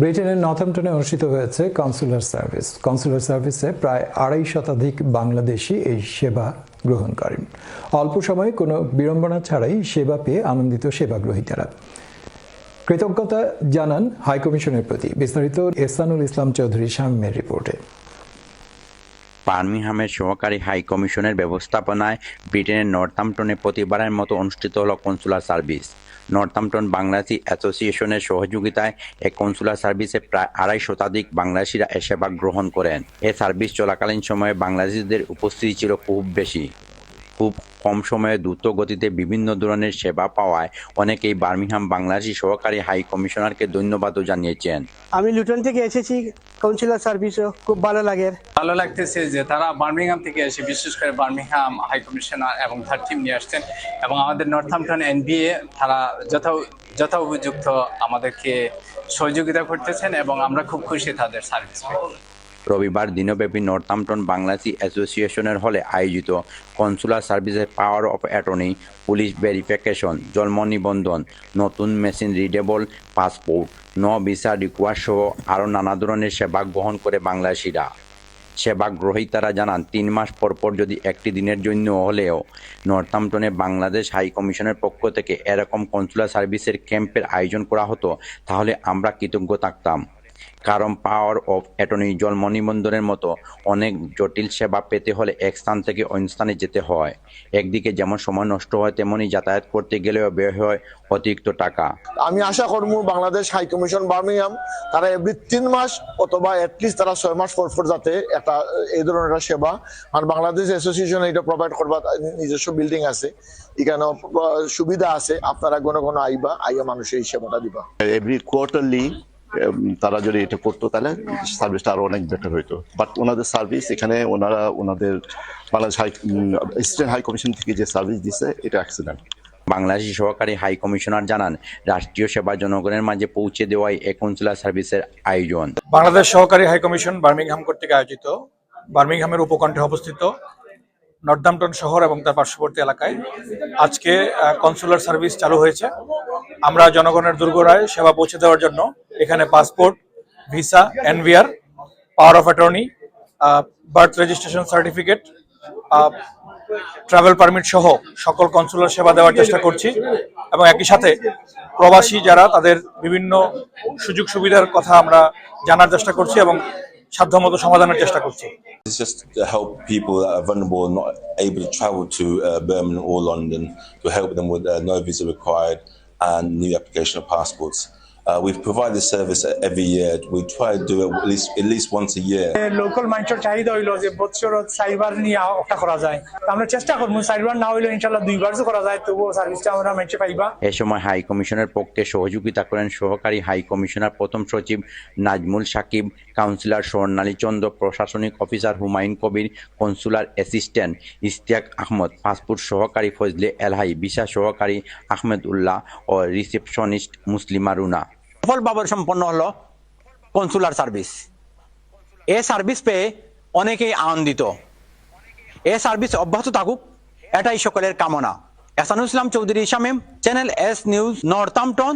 ব্রিটেনের নর্থহ্যাম্পটনে অনুষ্ঠিত হয়েছে কনসুলার সার্ভিস কনসুলার সার্ভিসে প্রায় আড়াই শতাধিক বাংলাদেশি এই সেবা গ্রহণ করেন। অল্প সময়ে কোনো বিড়ম্বনা ছাড়াই সেবা পেয়ে আনন্দিত সেবাগ্রহীতারা। কৃতজ্ঞতা জানান হাইকমিশনের প্রতি। বিস্তারিত এসানুল ইসলাম চৌধুরী শামীমের রিপোর্টে। বার্মিংহামের সহকারী হাই কমিশনের ব্যবস্থাপনায় ব্রিটেনের নর্থাম্পটনে প্রতিবারের মতো অনুষ্ঠিত হল কনসুলার সার্ভিস। নর্থাম্পটন বাংলাদেশি অ্যাসোসিয়েশনের সহযোগিতায় এই কনসুলার সার্ভিসে প্রায় আড়াই শতাধিক বাংলাদেশিরা এ সেবা গ্রহণ করেন। এ সার্ভিস চলাকালীন সময়ে বাংলাদেশিদের উপস্থিতি ছিল খুব বেশি। খুব কম সময়ে দ্রুত গতিতে বিভিন্ন ধরনের সেবা পাওয়ায় অনেকেই বার্মিংহাম বাংলাদেশি সহকারী হাই কমিশনারকে ধন্যবাদও জানিয়েছেন। আমি লুটন থেকে এসেছি। কাউন্সিলর সার্ভিসও খুব ভালো লাগে। ভালো লাগতেছে যে তারা বার্মিংহাম থেকে এসে বিশেষ করে বার্মিংহাম হাই কমিশনার এবং তার টিম নিয়ে আসছেন এবং আমাদের নর্থাম্পটন এনবিএ তারা যথা যথা উপযুক্ত আমাদেরকে সহযোগিতা করতেছেন এবং আমরা খুব খুশি তাদের সার্ভিস পেয়ে। রবিবার দিনব্যাপী নর্থাম্পটন বাংলাদেশি অ্যাসোসিয়েশনের হলে আয়োজিত কনসুলার সার্ভিসের power of attorney police verification, জন্ম নিবন্ধন, নতুন মেশিন রিডেবল, পাসপোর্ট, ন ভিসা রিকোয়ার সহ আরও নানা ধরনের সেবা গ্রহণ করে বাংলাদেশিরা। সেবা গ্রহীতারা জানান, তিন মাস পর পর যদি একটি দিনের জন্য হলেও নর্থাম্পটনে বাংলাদেশ হাই কমিশনের পক্ষ থেকে এরকম কনসুলার সার্ভিসের ক্যাম্পের আয়োজন করা হতো, তাহলে আমরা কৃতজ্ঞ থাকতাম। কারণ পাওয়ার অফ অ্যাটর্নি জন্ম নিবন্ধনের মতো অনেক জটিল সেবা পেতে হলে এক স্থান থেকে অন্য স্থানে যেতে হয়। একদিকে যেমন সময় নষ্ট হয় তেমনি যাতায়াত করতে গেলেও ব্যয় হয় অতিরিক্ত টাকা। আমি আশা করব বাংলাদেশ হাই কমিশন বার্মিংহাম তারা এভরি তিন মাস অথবা অ্যাটলিস্ট তারা ছয় মাস পর পর যাতে একটা এই ধরনের একটা সেবা আর বাংলাদেশ অ্যাসোসিয়েশন এটা প্রোভাইড করবা নিজস্ব বিল্ডিং আছে। এখানে সুবিধা আছে আপনারা কোনো কোনো আইবা আইয়া মানুষের এই সেবাটা দিবা। এভরি কোয়ার্টারলি তারা যদি এটা করতো তাহলে সার্ভিসটা আরও অনেক বেটার হইতো। বাট ওনাদের সার্ভিস এখানে ওনারা ওনাদের Bangladesh high state high commission থেকে যে সার্ভিস দিছে এটা অ্যাক্সিডেন্ট বাংলাদেশি সহকারী হাই কমিশনার জানান রাষ্ট্রীয় সেবা জনগণের মাঝে পৌঁছে দেওয়াই এ কনসুলার সার্ভিসের আয়োজন। বাংলাদেশ সহকারী হাই কমিশন বার্মিংহাম কর্তৃক আয়োজিত। বার্মিংহামের উপকণ্ঠে অবস্থিত নর্দাম্পটন শহর এবং তার পার্শ্ববর্তী এলাকায় আজকে কনসুলার সার্ভিস চালু হয়েছে। আমরা জনগণের দুর্গরায় সেবা পৌঁছে দেওয়ার জন্য এখানে passport visa NVR power of attorney birth registration certificate travel permit সহ সকল কনসুলার সেবা দেওয়ার চেষ্টা করছি এবং একই সাথে প্রবাসী যারা তাদের বিভিন্ন সুযোগ সুবিধার কথা আমরা জানার চেষ্টা করছি এবং সাধ্যমতো সমাধানের চেষ্টা করছি It's just to help people that are vulnerable and not able to travel to uh, Birmingham or London to help them with uh, no visa required and new application of passports. Uh, we've provided this service every year. We try to do it at least at least once a year. Local মানুষের চাহিদা হইল যে বছর চারবার নিয়ে ওটা করা যায় আমরা চেষ্টা করব চারবার না হইলে ইনশাল্লাহ দুইবার যে করা যায় তবুও সার্ভিসটা আমরা মানুষে পাইবা এ সময় হাই কমিশনের পক্ষে সহযোগিতা করেন সহকারী হাই কমিশনার প্রথম সচিব নাজমুল সাকিব কাউন্সিলর স্বর্ণালী চন্দ্র প্রশাসনিক officer Humayun Kabir consular assistant Ishtiaq Ahmad passport সহকারী ফজলে এলহাই ভিসা সহকারী আহমেদ উল্লাহ ও রিসেপশনিস্ট মুসলিমা রুনা সফলভাবে সম্পন্ন হলো কনসুলার সার্ভিস এ সার্ভিস পেয়ে অনেকেই আনন্দিত। এ সার্ভিস অব্যাহত থাকুক, এটাই সকলের কামনা। এসানুল ইসলাম চৌধুরী ইসামিম চ্যানেল এস নিউজ, নর্থাম্পটন।